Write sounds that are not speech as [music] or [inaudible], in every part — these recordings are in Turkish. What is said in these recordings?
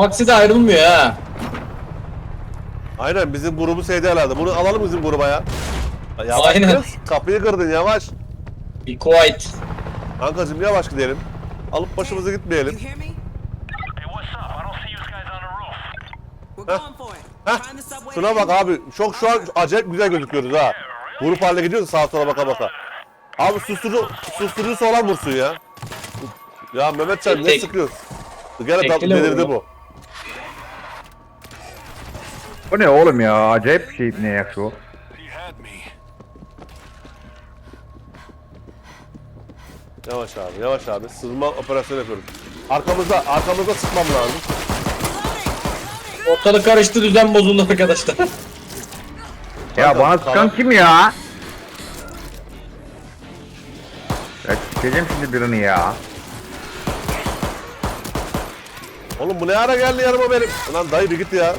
Maxi de ayrılmıyor ha. Aynen bizim grubu sevdi herhalde. Bunu alalım bizim gruba ya. Ya Yavaş Aynen. kız. Kapıyı kırdın yavaş. Be quiet. Kankacım yavaş gidelim. Alıp başımıza gitmeyelim. You hear me? Hey, what's up? I don't see you guys on the roof. We're going for it. Heh. Find the subway. Şuna bak abi. Çok şu an acayip güzel gözüküyoruz ha. Grup haline gidiyoruz sağa sola baka baka. Abi susturucu, susturucusu olan vursun ya. Ya Mehmetcan ne Tek- sıkıyorsun? Gene tekli delirdi vurdu. bu. Bu ne oğlum ya? Acayip bir şey ne ya şu? You had me. Yavaş abi yavaş abi. Sızma operasyonu yapıyoruz. Arkamızda arkamızda sıkmam lazım. Ortalık karıştı düzen bozuldu arkadaşlar. Ya bana sıkan kim ya? Ya sikeceğim şimdi birini ya. Oğlum bu ne ara geldi yanıma benim? Lan dayı bir git ya.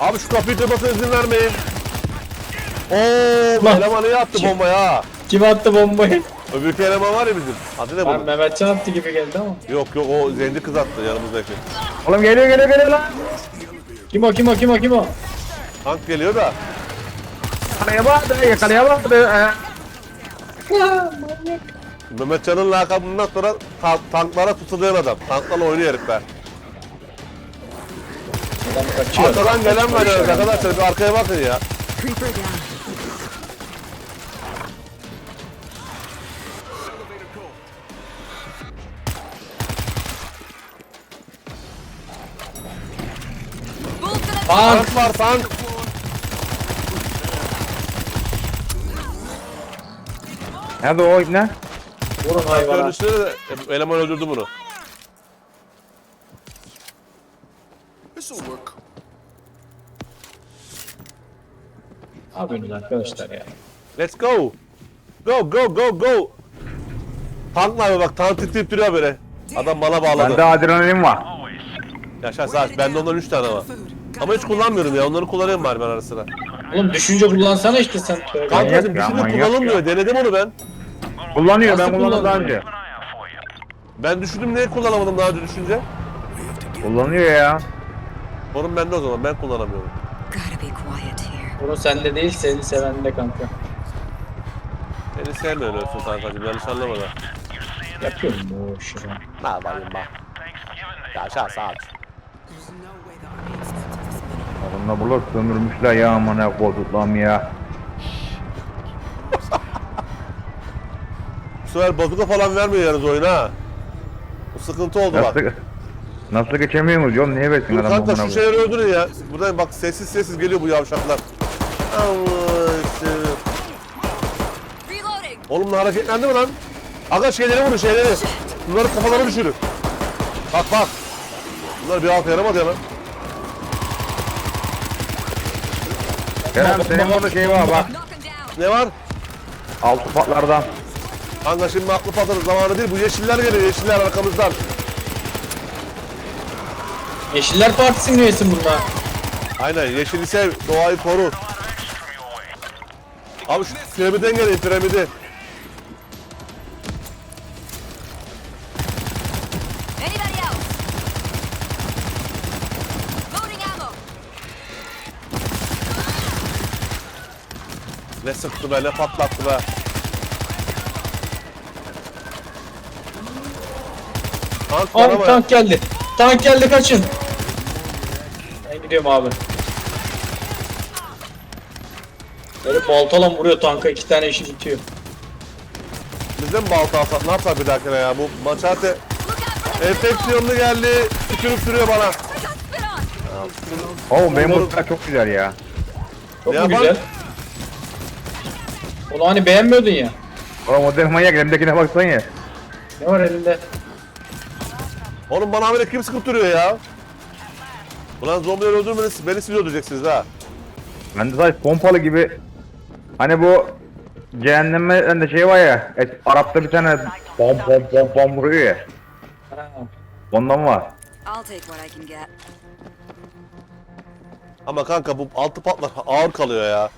Abi şu kapıyı kırmasına izin vermeyin. Oo, Lan. elemanı iyi attı bombayı ha. Kim attı bombayı? Öbürkü eleman var ya bizim. Adı ne Ben bunun? Mehmetcan attı gibi geldi ama. Yok yok o zendi kız attı yanımızdaki. Oğlum geliyor geliyor geliyor lan. Kim o kim o kim o kim o? Tank geliyor da. Yakalayamadı yakalayamadı. Ee, Mehmetcan'ın lakabından sonra ta- tanklara tutulayan adam. Tanklarla oynuyor herifler. Adam kaçıyor. Arkadan gelen var ya arkadaşlar bir arkaya bakın ya. Creeper down. Tank. Var tank. Nerede o ibne? Vurun hayvana. Görünüşleri de eleman öldürdü bunu. Yapıyorsunuz arkadaşlar ya? Let's go. Go go go go. Tank var bak tank titreyip duruyor böyle. Adam bana bağladı. Bende adrenalin var. Yaşar sağ. Bende ondan 3 tane var. Ama hiç kullanmıyorum ya. Onları kullanıyorum bari ben ara sıra. Oğlum düşünce kullansana işte sen. Kankacım ya, düşünce manyak kullanılmıyor. Denedim onu ben. Kullanıyor ben Nasıl kullandım daha kullanıyor? önce. Ben düşündüm niye kullanamadım daha önce düşünce. Kullanıyor ya. Sorun bende o zaman ben kullanamıyorum. Bunu sende değil seni sevende kanka. Beni sevmiyorsun ölsün kankacım yanlış anlama da. Yapıyorum bu işi. ben. Ne yapayım army expected this many. Adamla bulat sömürmüşler ya amına koduklam ya. Bu sefer bazuka falan vermiyor yalnız oyuna ha. Bu sıkıntı oldu bak. Nasıl, nasıl geçemiyorsunuz John niye versin Dur adam kanka amına şu koyayım? şeyleri öldürün ya. Buradan bak sessiz sessiz geliyor bu yavşaklar. Allah işte. Reloading. Oğlum bunlar hareketlendi mi lan? Aga şeyleri vurun şeyleri. Bunları kafaları düşürün. Bak bak. Bunlar bir altı yaramadı ya lan. Kerem senin orada şey var bak. Ne var? Altı patlardan. Kanka şimdi aklı patladı zamanı değil. Bu yeşiller geliyor yeşiller arkamızdan. Yeşiller Partisi'nin üyesi bunlar. Aynen yeşili sev. Doğayı koru. Abi şu piramiden gelin piramidi. Anybody else? Loading ammo. Ne sıktı be ne patlattı be. Tank var Abi ama tank geldi. Tank geldi kaçın. Ben gidiyorum abi. Böyle baltalan vuruyor tanka iki tane işi bitiyor. bizde mi balta alsak ne yapsak bir dahakine ya bu maçate enfeksiyonlu geldi tükürüp sürüyor bana. Onları- mutlar çok güzel ya. Çok Ne mu yapar? güzel? Onu hani beğenmiyordun ya. Oğlum o dev manyak elimdekine baksan ya. Ne var elinde? Oğlum bana habire kim sıkıp duruyor ya? Ulan zombileri öldürmeniz beni siz öldüreceksiniz ha. Ben de sadece pompalı gibi hani bu cehenneme de şey var ya es- Arap'ta bir tane bom bom bom bom vuruyor ya. Ondan var. I'll take what I can get. Ama kanka bu altı patlar ağır kalıyor ya.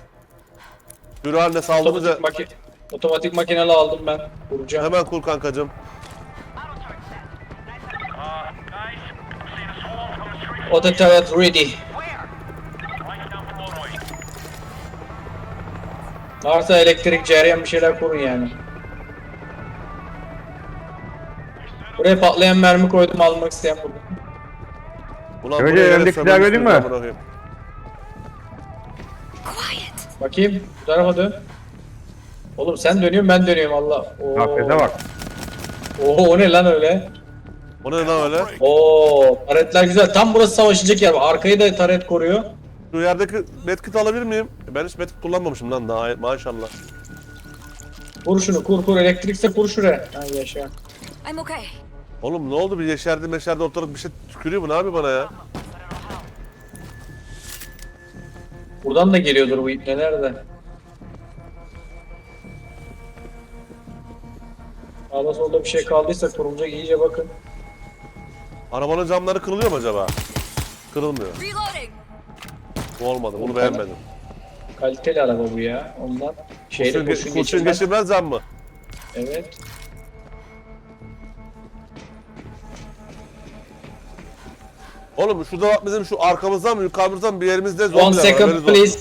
Sürü haline saldırınca Otomatik, maki otomatik makineli aldım ben. Vuracağım. hemen kur kankacım. Auto turret ready. Varsa elektrik cereyan bir şeyler kurun yani. Buraya patlayan mermi koydum almak isteyen burada. Ulan Öyle buraya silahı gördün mü? Quiet. Bakayım bu tarafa dön. Oğlum sen dönüyorsun ben dönüyorum Allah. Oo. Kafese bak. Oo o ne lan öyle? O ne lan öyle? Oo taretler güzel. Tam burası savaşacak yer. Arkayı da taret koruyor. Şu yerdeki medkit alabilir miyim? Ben hiç medkit kullanmamışım lan daha maşallah. Kur şunu kur kur elektrikse kur şuraya. Ha yaşa. I'm okay. Oğlum ne oldu bir yeşerdi meşerdi ortalık bir şey tükürüyor bu ne yapıyor bana ya? Buradan da geliyordur bu ip neler de. Sağda solda bir şey kaldıysa kurulacak iyice bakın. Arabanın camları kırılıyor mu acaba? Kırılmıyor. Reloading. Bu olmadı bunu beğenmedim. Kaliteli araba bu ya. Ondan şeyde Kurşun, kurşun, ge- kurşun geçirmez. geçirmez mı? Evet. Oğlum şurada bak bizim şu arkamızdan mı yukarımızdan mı bir yerimizde zombiler var. second haberiniz olsun. please.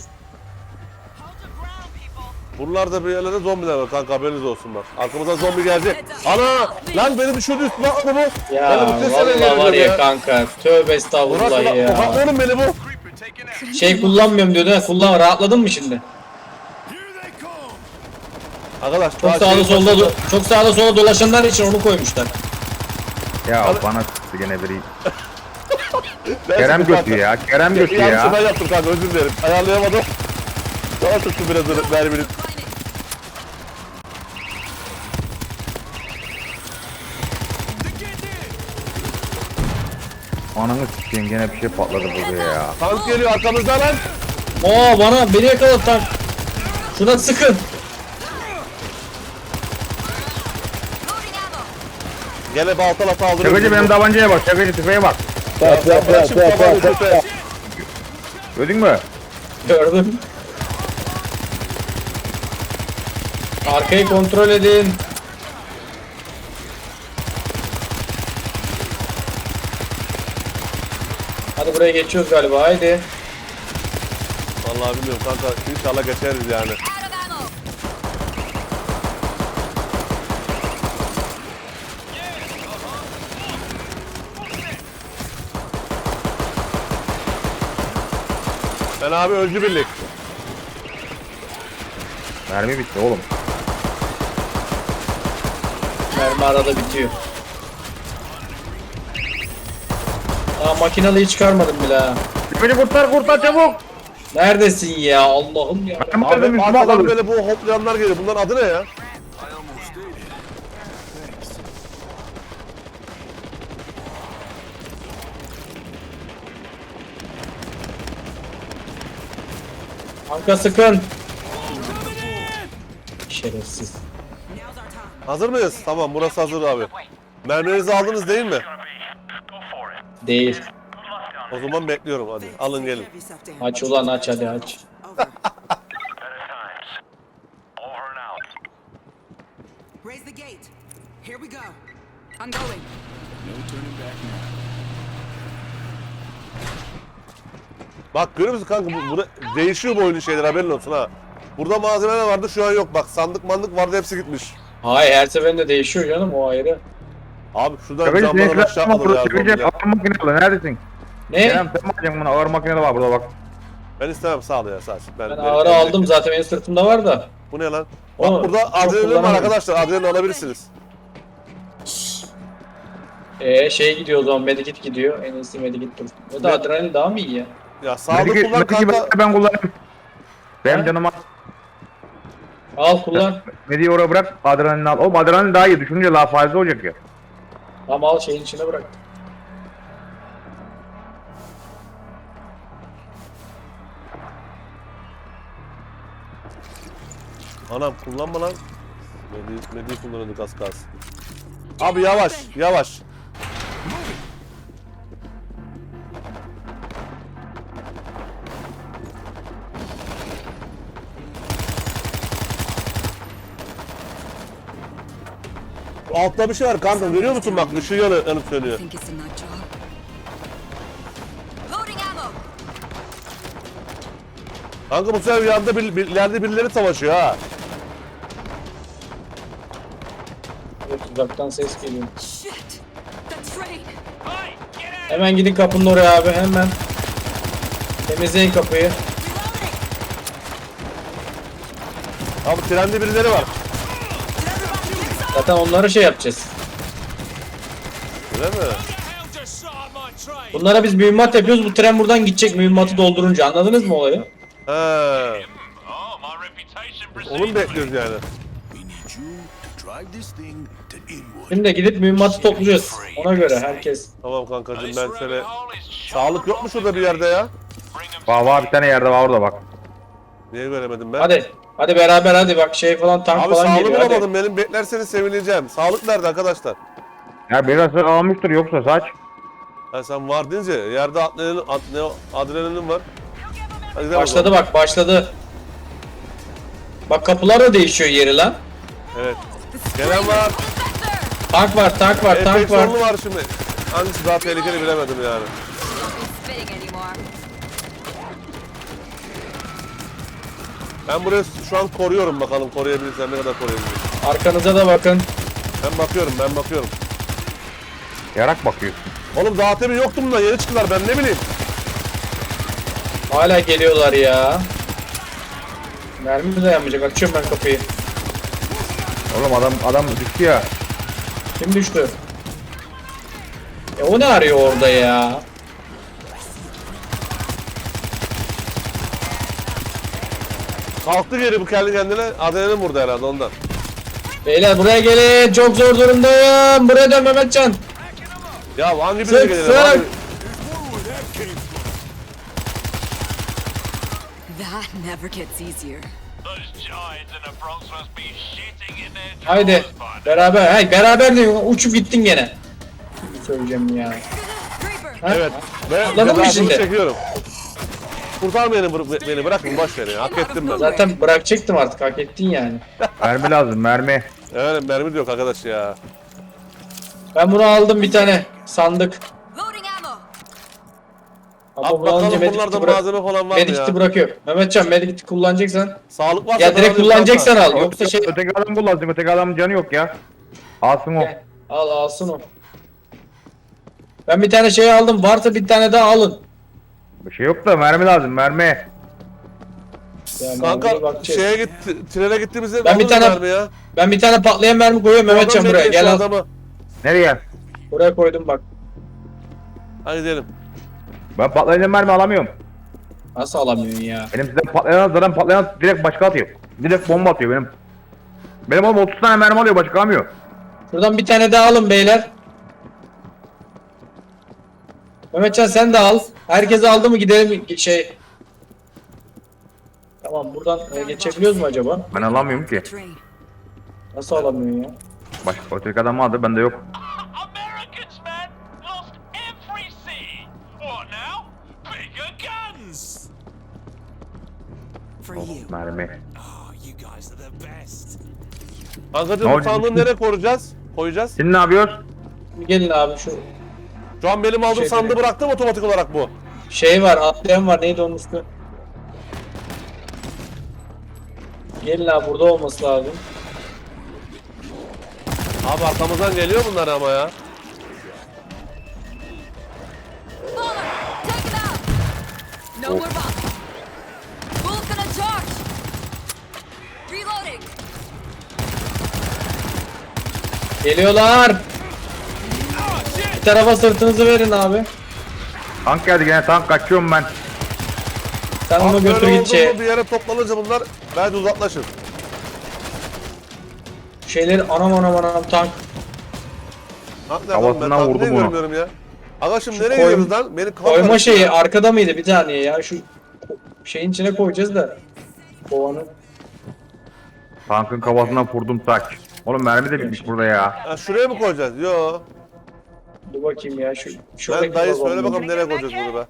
Buralarda bir yerlerde zombiler var kanka haberiniz olsun bak. Arkamızdan zombi gelecek. Ana! Lan beni düşürdü üstüme atladı bu. Ya bu geliyorum var ya, ya. kanka. Tövbe estağfurullah ya. ufak oğlum beni bu. Şey kullanmıyorum diyordu ha. Kullan rahatladın mı şimdi? Arkadaş Çok sağda şey- solda do- çok sağda solda dolaşanlar için onu koymuşlar. Ya bana gene [laughs] biri. Kerem götü ya. Kerem götü Yanlışını ben ya. yaptım kanka özür dilerim. Ayarlayamadım. Sana tuttu biraz mermini. Ananı sikeyim gene bir şey patladı burada ya. Tank geliyor arkamızda lan. Oo bana beni yakaladı tank. Şuna sıkın. Gene baltala saldırıyor. Çakıcı benim tabancaya bak. Çakıcı tüfeğe bak. Ya sen bırak şimdi kafanı köpe. Gördün mü? Gördüm. Arkayı kontrol edin. Buraya geçiyoruz galiba haydi. Vallahi bilmiyorum kanka inşallah geçeriz yani. Ben abi öncü birlik. Mermi bitti oğlum. Mermi arada bitiyor. Aa makinalıyı çıkarmadım bile ha. Beni kurtar kurtar çabuk. Neredesin ya Allah'ım ya. Ben Abi üstüme arkadan böyle bu hoplayanlar geliyor. Bunların adı ne ya? Kanka sıkın. Şerefsiz. Hazır mıyız? Tamam burası hazır abi. Mermilerinizi aldınız değil mi? Gonna be. Go for it. Değil. O zaman bekliyorum hadi. Alın gelin. Aç ulan aç hadi aç. Over. Better times. Over and out. Raise the gate. Here we go. I'm going. Bak görüyor musun kanka bu, burada değişiyor bu oyunun şeyleri haberin olsun ha. Burada malzemeler vardı şu an yok bak sandık mandık vardı hepsi gitmiş. Hayır her seferinde değişiyor canım o ayrı. Abi şuradan Çakıcı camdan seni aşağı alır burada. ya zombiler. ağır makineli. Neredesin? Ne? Kerem sen mi alacaksın bunu? Ağır makineli var burada bak. Ben istemem sağ ol ya sağ ol. Ben, Ben ben- ağrı aldım zaten benim sırtımda var da. Bu ne lan? Bak burada çok adrenalin var kullanamıyorum. arkadaşlar adrenalin alabilirsiniz. Ee şey gidiyor o zaman medikit gidiyor. En iyisi medikit dur. O da Ne? adrenalin daha mı iyi ya? Ya sağda Mediki, kullan mediki kanka. ben, ben kullanayım. Benim Ha? canıma Al kullan. Mediyi oraya bırak. Adrenalin al. Oğlum adrenalin daha iyi. Düşününce daha fazla olacak ya. Tam al şeyin içine bırak. Anam kullanma lan. Medi, Medi'yi kullanıyorduk az kalsın. Abi yavaş yavaş. Altta bir şey var kanka görüyor musun bak ışığı yanı- yanıp ammo. Kanka bu sefer yanda bir, bir, ileride birileri savaşıyor ha. Evet, uzaktan ses geliyor. Hemen gidin kapının oraya abi hemen. Temizleyin kapıyı. Abi trende birileri var. Zaten onları şey yapacağız. Öyle mi? Bunlara biz mühimmat yapıyoruz. Bu tren buradan gidecek mühimmatı doldurunca. Anladınız mı olayı? He. Onu mu bekliyoruz yani? Şimdi gidip mühimmatı toplayacağız. Ona göre herkes. Tamam kankacığım This ben seni... Sağlık yok mu şurada bir yerde ya? Var var bir tane yerde var orada bak. Niye göremedim ben? Hadi. Hadi beraber hadi bak şey falan tank Abi falan sağlık geliyor. Hadi. bulamadım benim beklerseniz sevineceğim. Sağlık nerede arkadaşlar? Ya biraz almıştır yoksa saç. Ha sen var deyince yerde adrenalin, adrenalin var. Hadi Başladı bak başladı. Bak kapılar da değişiyor yeri lan. Evet. Gelen var. Tank var tank var tank var. Enfeksiyonlu var şimdi. Hangisi daha tehlikeli bilemedim yani. Ben burayı şu an koruyorum bakalım koruyabilirsem ne kadar koruyabilirim. Arkanıza da bakın. Ben bakıyorum ben bakıyorum. Yarak bakıyorsun. Oğlum daha temin yoktu bunlar yeni çıktılar ben ne bileyim. Hala geliyorlar ya. Mermi mi dayanmayacak? Açıyorum ben kapıyı. Oğlum adam adam düştü ya. Kim düştü? Ya o ne arıyor orada ya? Kalktı geri bu kendi kendine adrenalin vurdu herhalde ondan. Beyler buraya gelin. Çok zor durumdayım. Buraya dön Mehmetcan. Ya hangi birine Sık gelelim sık. abi? That never gets easier. Those giants in the Bronx must be shitting in their drawers Haydi. Beraber. Hayır beraber de uçup gittin gene. Söyleyeceğim ya. Ha? Evet. Ve Anladın mı cezasını şimdi? çekiyorum. Kurtar beni, bır- beni bırakın boş ver ya. Hak ettim ben. Zaten bırakacaktım artık. Hak ettin yani. Mermi lazım mermi. Evet mermi de yok arkadaş ya. Ben bunu aldım bir tane. Sandık. Loading ammo. Ama At bunu bakalım bunlarda bırak. malzeme falan var mı ya? bırakıyor. Mehmetcan medikiti kullanacaksan. Sağlık varsa Ya direkt kullanacaksan al. Yoksa şey. Öteki adam bul lazım. Öteki adamın canı yok ya. Alsın o. Al alsın o. Ben bir tane şey aldım. Varsa bir tane daha alın. Bir şey yok da mermi lazım mermi. Yani Kanka bakacağız. şeye gitti, trene gittiğimizde Ben bir tane- mermi ya. Ben bir tane patlayan mermi koyuyorum Mehmetcan Adam buraya. bekliyor Gel al. adamı. Nereye? Buraya koydum bak. Hadi gidelim. Ben patlayıcı mermi alamıyorum. Nasıl alamıyorsun ya? Benim sizden patlayan zaten patlayan direkt başka atıyor. Direkt bomba atıyor benim. Benim oğlum 30 tane mermi alıyor başka almıyor. Şuradan bir tane daha alın beyler. Mehmetcan sen de al. Herkes aldı mı gidelim şey. Tamam buradan e, geçebiliyoruz mu acaba? Ben alamıyorum ki. Nasıl alamıyorsun ya? Başka öteki adam aldı bende yok. Americans, man, lost everything. What now? Bigger guns. For you. Mermi. Oh, you guys are the best. Kankacığım Ne oldu? sandığı nereye koruyacağız? Koyacağız. Şimdi ne yapıyoruz? Gelin abi şu Şu an benim aldığım Şey sandığı direkt- bıraktım otomatik olarak bu. şey var atlayan var neydi onun üstü? Gelin abi burada olması lazım. Abi arkamızdan geliyor bunlar ama ya. Fuller. Take him out. No more bombs. Bullet gonna charge. Reloading. Geliyorlar. Tarafa sırtınızı verin abi. Tank geldi gene tank kaçıyorum ben. Sen onu Abi götür git bir yere toplanınca bunlar bence uzaklaşır. Şeyleri anam anam anam tank. Ha, ne Havasından yapalım ben tankı vurdum niye onu. görmüyorum ya. Şimdi Şu nereye koyma- gidiyoruz lan? Beni kafam Koyma karıştı şeyi ya. arkada mıydı bir saniye ya şu şeyin içine koyacağız da. Kovanı. Tankın kafasına vurdum tak. Oğlum mermi de bitmiş burada ya. Ha, şuraya mı koyacağız? Yo. Dur bakayım ya şu Ben şuradaki dayı söyle bakalım nereye koyacağız bunu be.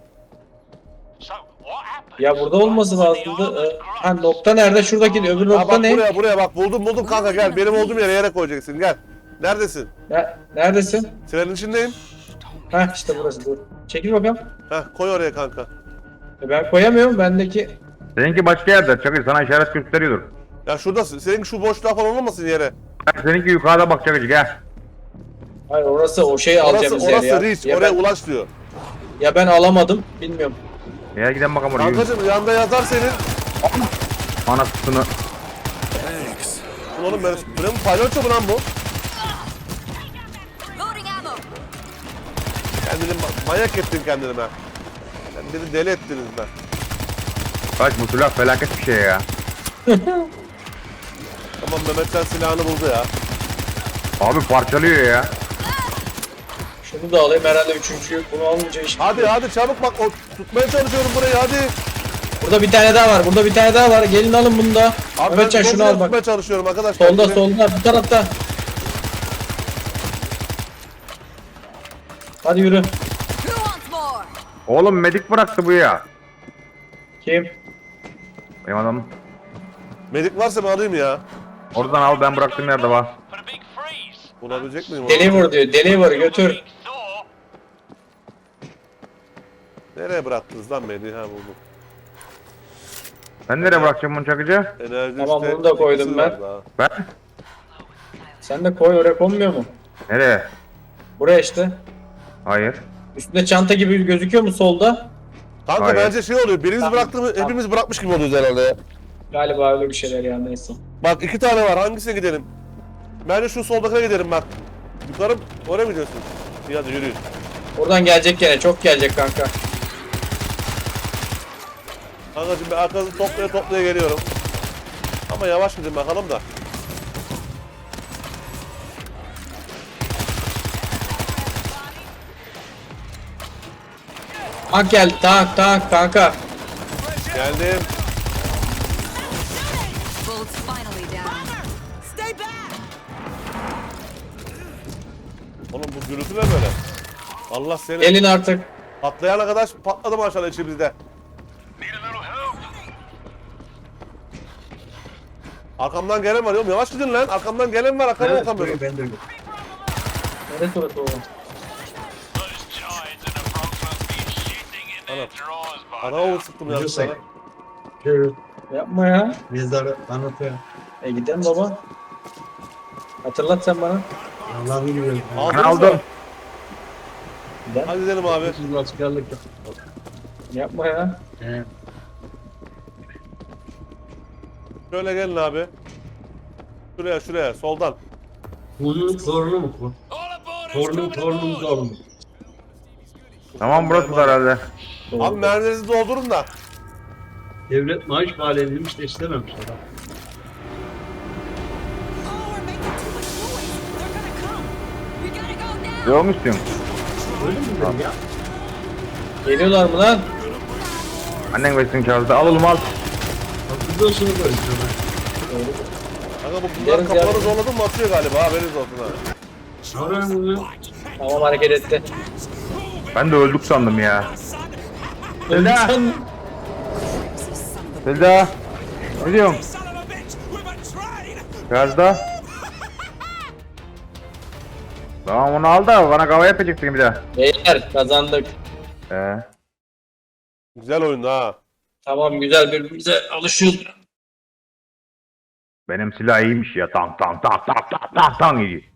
Ya burada olması lazımdı. Ee, Ha nokta nerede? Şuradaki öbür Ha nokta bak ne? buraya buraya bak buldum buldum kanka gel benim olduğum yere yere koyacaksın gel. Neredesin? Ne- Neredesin? Trenin içindeyim. Ha işte burası dur. Çekil bakalım. Heh koy oraya kanka. E ben koyamıyorum bendeki. Seninki başka yerde. Çakır sana işaret gösteriyordur. Ya şuradasın. Senin şu boşluğa falan olmasın yere. Bak seninki yukarıda bak Çakır gel. Hayır orası o şeyi Orası, alacağımız yer orası ya. reach. Ya oraya ben, ulaş diyor. ya ben alamadım. Bilmiyorum. Ya gidelim bakalım oraya. Kankacım yanında yazar senin. Anasını. Thanks. Oğlum ben, benim palyaço mu lan bu? Loading ammo. Kendini ma- manyak ettin kendini ben. Sen beni deli ettiniz ben. Kaç bu silah felaket bir şey ya. Tamam Mehmetcan silahını buldu ya. Abi parçalıyor ya. Şunu da alayım herhalde üçüncüyü. Bunu alınca iş. Hadi hadi çabuk bak o, tutmaya çalışıyorum burayı hadi. Burada bir tane daha var. Burada bir tane daha var. Gelin alın bunu da. Abi Mehmetcan ben şunu al bak. tutmaya çalışıyorum arkadaşlar. Solda solda bu tarafta. Hadi yürü. Who wants more? Oğlum medik bıraktı bu ya. Kim? Benim adamım. Medik varsa ben alayım ya. Oradan al ben bıraktığım yerde var. Bulabilecek miyim? onu? Deliver diyor. Deliver götür. Nereye bıraktınız lan Medik'i? Ha buldum. Ben nereye bırakacağım bunu Çakıcı? Enerji Tamam, işte bunu da koydum ikisi ben. var daha. Ben? Sen de koy oraya konmuyor mu? Nereye? Buraya işte. Hayır. Üstünde çanta gibi gözüküyor mu solda? Kanka Hayır. bence şey oluyor. Birimiz Tamam, bıraktığımız, tamam. hepimiz bırakmış gibi oluyoruz herhalde ya. Galiba öyle bir şeyler ya neyse. Bak iki tane var. Hangisine gidelim? Bence şu soldakine gidelim bak. Yukarı oraya mı gidiyorsun? İyi hadi yürüyün. Oradan gelecek gene çok gelecek kanka. Kankacığım ben arkanızı toplaya toplaya geliyorum. Ama yavaş gidin bakalım da. Tank geldi tank tank kanka. Geldim. Bullets finally down. Stay back! Oğlum bu gürültü ne böyle? Allah seni. Gelin artık. Patlayana kadar patladı maşallah içimizde. Arkamdan gelen var oğlum yavaş gidin lan. Arkamdan gelen var arkama bakamıyorum. Neresi orası oğlum? Those giants in the Bronx must be shitting in their Ana. Ana sıktım yanlış sana. Yapma ya. Mezarı anlatıyor. E gidelim baba. Hatırlat sen bana. Allah'ın gibi. Ben aldım. mı? Hadi gidelim abi. Yapma ya. He. Şöyle gelin abi. Şuraya şuraya soldan. Bunun torunu mu bu? All aboard, Torunun torunun torunu. Tamam burası da herhalde. Abi mermilerinizi doldurun da. Devlet maaş bağlayılmış da istememiş adam. Yok mu istiyorsun? Öyle mi dedim ya? Geliyorlar mı lan? Annen versin kağıdı. Al oğlum al. Sonra böyle diyorlar. Kanka bu Gideriz bunlar ya. kapıları zorladın mı atıyor galiba haberiniz olsun ha. Sonra bunu Tamam hareket etti. Ben de öldük sandım ya. Selda. sen. Selda. Ne diyorsun? Gazda. Tamam onu al da bana kahve yapacaksın bir daha. Beyler kazandık. Ee, Güzel oyundu ha. Tamam güzel birbirimize alışıyoruz. benim silah iyiymiş ya. Tank tank tank tank tank tank tank iyi.